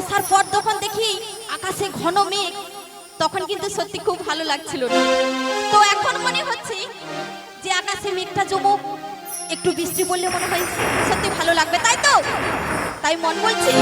আসার পর যখন দেখি আকাশে ঘন মেঘ, তখন কিন্তু সত্যি খুব ভালো লাগছিল। না তো এখন মনে হচ্ছে যে আকাশে মেঘটা জমুক। একটু বৃষ্টি পড়লে মনে হয় সত্যি ভালো লাগবে, তাই তো? তাই মন বলছি?